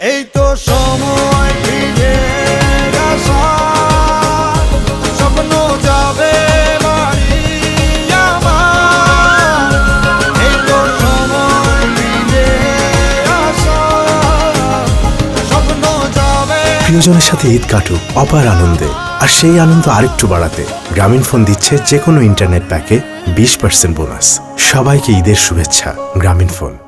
এই তো সময় ফিরে স্বপ্ন যাবে প্রিয়জনের সাথে ঈদ কাটুক, অপার আনন্দে। আর সেই আনন্দ আরেকটু বাড়াতে, গ্রামীণ ফোন দিচ্ছে যে কোনো ইন্টারনেট প্যাকে বিশ পার্সেন্ট বোনাস সবাইকে ঈদের শুভেচ্ছা, গ্রামীণ ফোন।